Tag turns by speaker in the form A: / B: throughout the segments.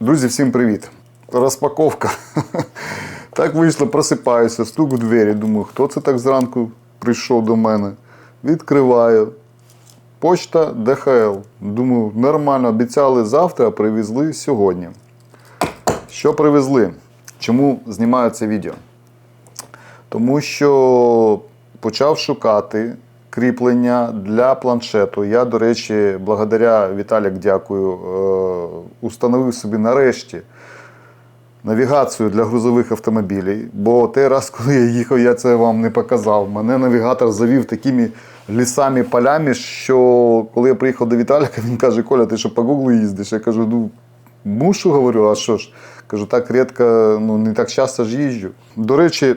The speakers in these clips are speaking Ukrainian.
A: Друзі, всім привіт! Розпаковка. Так вийшло, просипаюся, стук в двері. Думаю, хто це так зранку прийшов до мене? Відкриваю. Почта ДХЛ. Думаю, нормально, обіцяли завтра, а привезли сьогодні. Що привезли? Чому знімаю це відео? Тому що почав шукати кріплення для планшету. Я, до речі, благодаря Віталік, дякую, е, установив собі нарешті навігацію для грузових автомобілів. Бо той раз, коли я їхав, я це вам не показав. Мене навігатор завів такими лісами, полями, що коли я приїхав до Віталіка, він каже: Коля, ти що по Гуглу їздиш? Я кажу, ну. Мушу, говорю, а що ж? Кажу, так рідко, ну не так часто ж їжджу. До речі,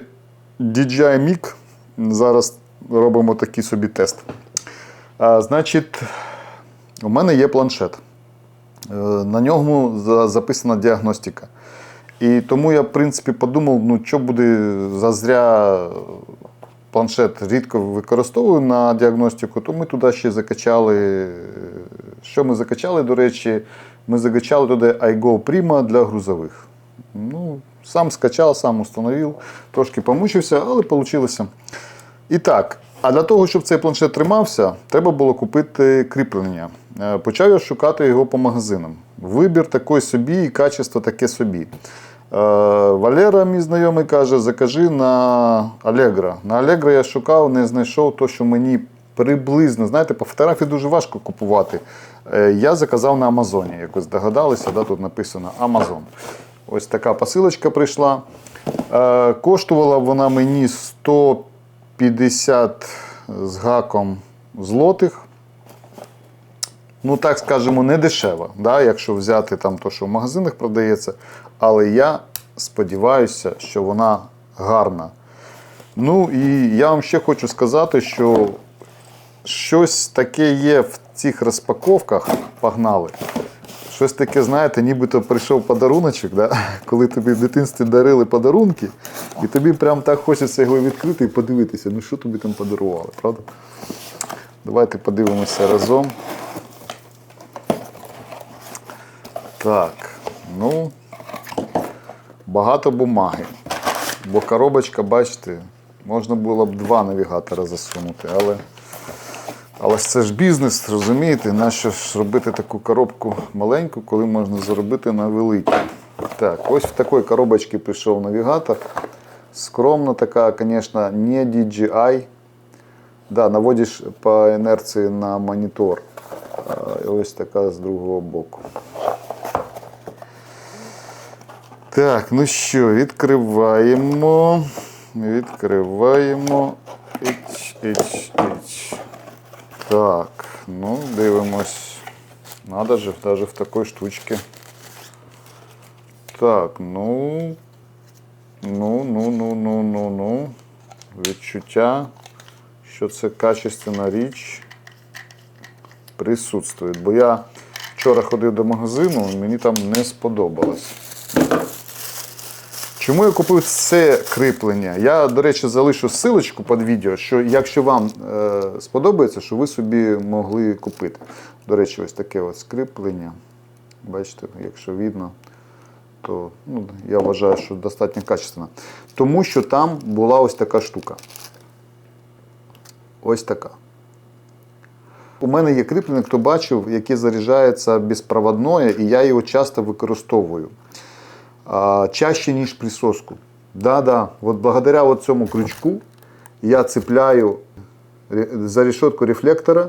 A: DJI Mic, зараз робимо такий собі тест. А, значить, у мене є планшет. Е, На ньому записана діагностика. І тому я, в принципі, подумав, ну що буде зазря планшет рідко використовую на діагностику, то ми туди ще закачали. Що ми закачали, до речі, ми закачали туди iGo Prima для грузових. Ну, сам скачав, сам установив, трошки помучився, але вийшло. І так, а для того, щоб цей планшет тримався, треба було купити кріплення. Е, Почав я шукати його по магазинам. Вибір такий собі і качество таке собі. Е, Валера, мій знайомий, каже, закажи на Allegro. На Allegro я шукав, не знайшов то, що мені приблизно, знаєте, по фотографії дуже важко купувати. Е, Я заказав на Амазоні. Якось догадалися, да, тут написано Amazon. Ось така посилочка прийшла. Коштувала вона мені 150 з гаком злотих. Ну, так скажемо, не дешево, да, якщо взяти там то, що в магазинах продається. Але я сподіваюся, що вона гарна. Ну і я вам ще хочу сказати, що щось таке є в цих розпаковках. Погнали. Щось таке, знаєте, нібито прийшов подаруночок, да? коли тобі в дитинстві дарили подарунки, і тобі прям так хочеться його відкрити і подивитися, ну що тобі там подарували, правда? Давайте подивимося разом. Так, ну, багато бумаги. Бо коробочка, бачите, можна було б два навігатора засунути, але. Але ж це ж бізнес, розумієте, нащо ж робити таку коробку маленьку, коли можна заробити на великій. Так, ось в такій коробочці прийшов навігатор. Скромна така, звісно, не DJI. Да, наводиш по інерції на монітор. І Ось така з другого боку. Так, ну що, відкриваємо. Відкриваємо. Іч, іч, іч. Так, ну дивимось. Надо же, даже в такой штучке. Так, ну. Ну, ну, ну, ну, ну, ну. Відчуття, що це качественна річ присутствує. Бо я вчора ходив до магазину, мені там не сподобалось. Чому я купив це кріплення? Я, до речі, залишу ссылочку під відео, що якщо вам е, сподобається, що ви собі могли купити. До речі, ось таке ось кріплення. Бачите, якщо видно, то ну, я вважаю, що достатньо качественно. Тому що там була ось така штука. Ось така. У мене є кріплення, хто бачив, яке заряджається безпроводное, і я його часто використовую чаще, ніж присоску. Да-да, от благодаря от цьому крючку я цепляю за решетку рефлектора,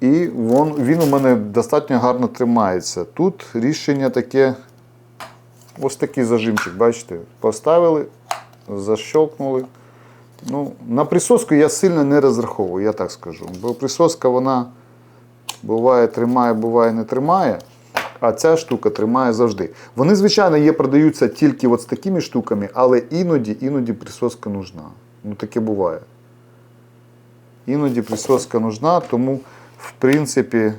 A: і він, він у мене достатньо гарно тримається. Тут рішення таке, ось такий зажимчик, бачите, поставили, защелкнули. Ну, на присоску я сильно не розраховую, я так скажу. Бо присоска вона буває тримає, буває не тримає. А ця штука тримає завжди. Вони, звичайно, є, продаються тільки от з такими штуками, але іноді, іноді присоска нужна. Ну таке буває. Іноді присоска нужна, тому в принципі,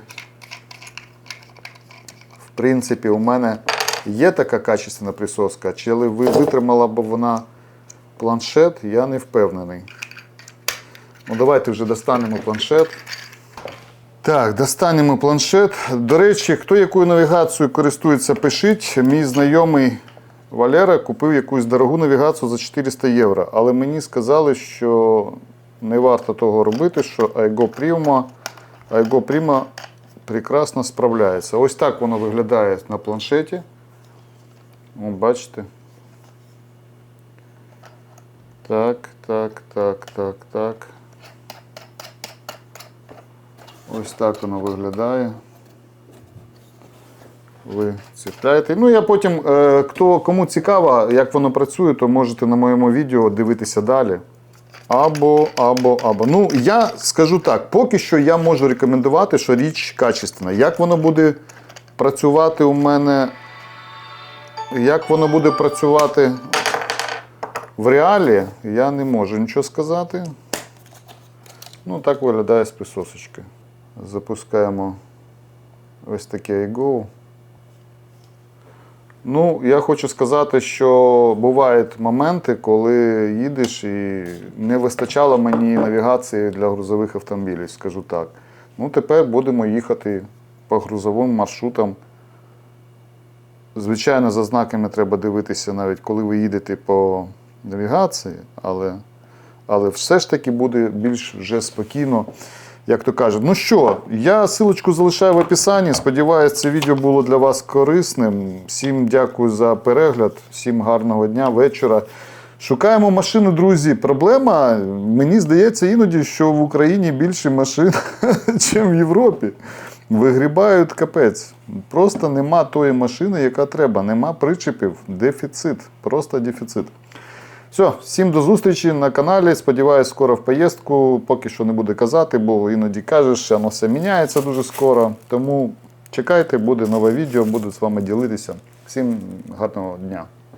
A: в принципі, у мене є така качественна присоска, чи витримала б вона планшет, я не впевнений. Ну, давайте вже достанемо планшет. Так, достанемо планшет. До речі, хто якою навігацією користується, пишіть. Мій знайомий Валера купив якусь дорогу навігацію за 400 євро. Але мені сказали, що не варто того робити, що Айго Prima, Айго Prima прекрасно справляється. Ось так воно виглядає на планшеті. О, бачите. Так, так, так, так, так. Ось так воно виглядає. Ви ціпляєте. Ну, я потім, е, хто, кому цікаво, як воно працює, то можете на моєму відео дивитися далі. Або, або, або. Ну, я скажу так, поки що я можу рекомендувати, що річ качественна. Як воно буде працювати у мене, як воно буде працювати в реалі, я не можу нічого сказати. Ну, так виглядає з присосочки. Запускаємо ось таке iGo. Ну, я хочу сказати, що бувають моменти, коли їдеш і не вистачало мені навігації для грузових автомобілів, скажу так. Ну, тепер будемо їхати по грузовим маршрутам. Звичайно, за знаками треба дивитися, навіть коли ви їдете по навігації, але, але все ж таки буде більш вже спокійно, як то кажуть. Ну що, я силочку залишаю в описанні. Сподіваюсь, це відео було для вас корисним. Всім дякую за перегляд, всім гарного дня, вечора. Шукаємо машину, друзі. Проблема, мені здається, іноді, що в Україні більше машин, ніж в Європі. Вигрібають капець. Просто нема тої машини, яка треба. Нема причепів. Дефіцит. Просто дефіцит. Все, всім до зустрічі на каналі. Сподіваюсь, скоро в поїздку. Поки що не буде казати, бо іноді кажеш, що воно все міняється дуже скоро. Тому чекайте, буде нове відео, буду з вами ділитися. Всім гарного дня.